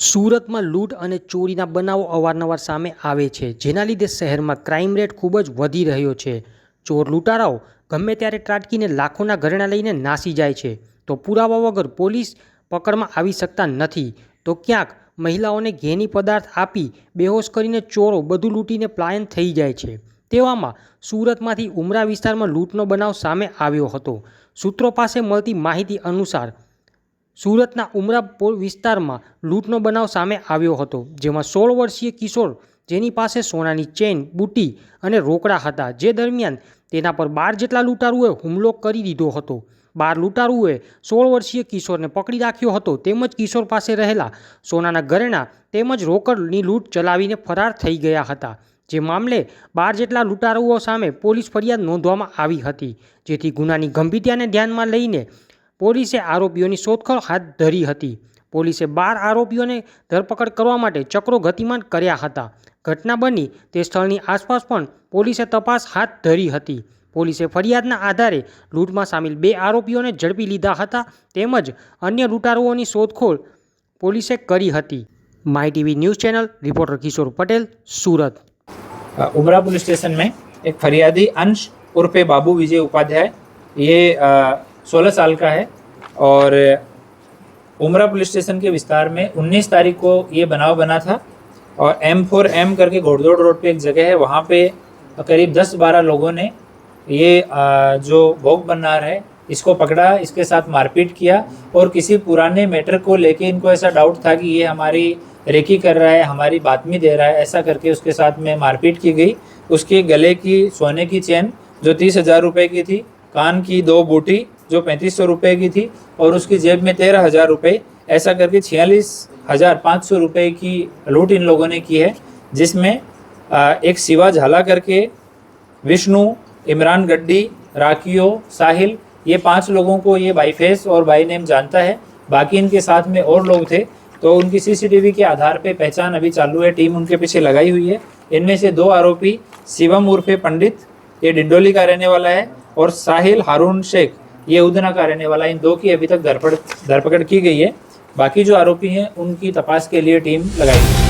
સુરતમાં લૂંટ અને ચોરીના બનાવો અવારનવાર સામે આવે છે. જેના લીધે શહેરમાં ક્રાઇમ રેટ ખૂબ જ વધી રહ્યો છે. ચોર લૂંટારાઓ ગમે ત્યારે ત્રાટકીને લાખોના ઘરેણાં લઈને નાસી જાય છે, તો પુરાવા વગર પોલીસ પકડમાં આવી શકતા નથી. તો ક્યાંક મહિલાઓને ઘેની પદાર્થ આપી બેહોશ કરીને ચોરો બધું લૂંટીને પ્લાયન થઈ જાય છે. તેવામાં સુરતમાંથી ઉમરા વિસ્તારમાં લૂંટનો બનાવ સામે આવ્યો હતો. સૂત્રો પાસે મળતી માહિતી અનુસાર સુરતના ઉમરા વિસ્તારમાં લૂંટનો બનાવ સામે આવ્યો હતો, જેમાં સોળ વર્ષીય કિશોર જેની પાસે સોનાની ચેન બુટી અને રોકડા હતા, જે દરમિયાન તેના પર બાર જેટલા લૂંટારુઓએ હુમલો કરી દીધો હતો. બાર લૂંટારુઓએ સોળ વર્ષીય કિશોરને પકડી રાખ્યો હતો, તેમજ કિશોર પાસે રહેલા સોનાના ઘરેણાં તેમજ રોકડની લૂંટ ચલાવીને ફરાર થઈ ગયા હતા. જે મામલે બાર જેટલા લૂંટારુઓ સામે પોલીસ ફરિયાદ નોંધવામાં આવી હતી, જેથી ગુનાની ગંભીરતાને ધ્યાનમાં લઈને પોલીસે આરોપીઓની શોધખોળ હાથ ધરી હતી પોલીસે બાર આરોપીઓને ધરપકડ કરવા માટે ચક્રો ગતિમાન કર્યા હતા ઘટના બની તે સ્થળની આસપાસ પણ પોલીસે તપાસ હાથ ધરી હતી પોલીસે ફરિયાદના આધારે લૂંટમાં સામેલ બે આરોપીઓને ઝડપી લીધા હતા તેમજ અન્ય લૂંટારુઓની શોધખોળ પોલીસે કરી હતી My TV news channel reporter Kishor Patel Surat अ, उमरा पुलिस स्टेशन में एक फरियादी अंश उर्फे बाबू विजय उपाध्याय ये सोलह साल का है और उमरा पुलिस स्टेशन के विस्तार में 19 तारीख को ये बनाव बना था और एम फोर एम करके घोड़दौड़ रोड पे एक जगह है, वहाँ पे करीब 10-12 लोगों ने ये जो भोग बननार है, इसको पकड़ा, इसके साथ मारपीट किया और किसी पुराने मैटर को लेके इनको ऐसा डाउट था कि ये हमारी रेकी कर रहा है, हमारी बातमी दे रहा है, ऐसा करके उसके साथ में मारपीट की गई। उसके गले की, सोने की चेन जो तीस हज़ार रुपये की थी, कान की दो बूटी जो पैंतीस सौ रुपये की थी और उसकी जेब में तेरह हज़ार रुपये ऐसा करके छियालीस हज़ार पाँच सौ रुपये की लूट इन लोगों ने की है, जिसमें एक शिवा झाला करके, विष्णु, इमरान गड्डी राकियो साहिल, ये पाँच लोगों को ये बाई फेस और बाई नेम जानता है। बाकी इनके साथ में और लोग थे तो उनकी सीसीटीवी के आधार पे पहचान अभी चालू है, टीम उनके पीछे लगाई हुई है। इनमें से दो आरोपी, शिवम उर्फे पंडित, ये डिंडोली का रहने वाला है, और साहिल हारून शेख ये उदना का रहने वाला है इन दो की अभी तक धरपकड़ धरपकड़ की गई है बाकी जो आरोपी हैं उनकी तपास के लिए टीम लगाई गई है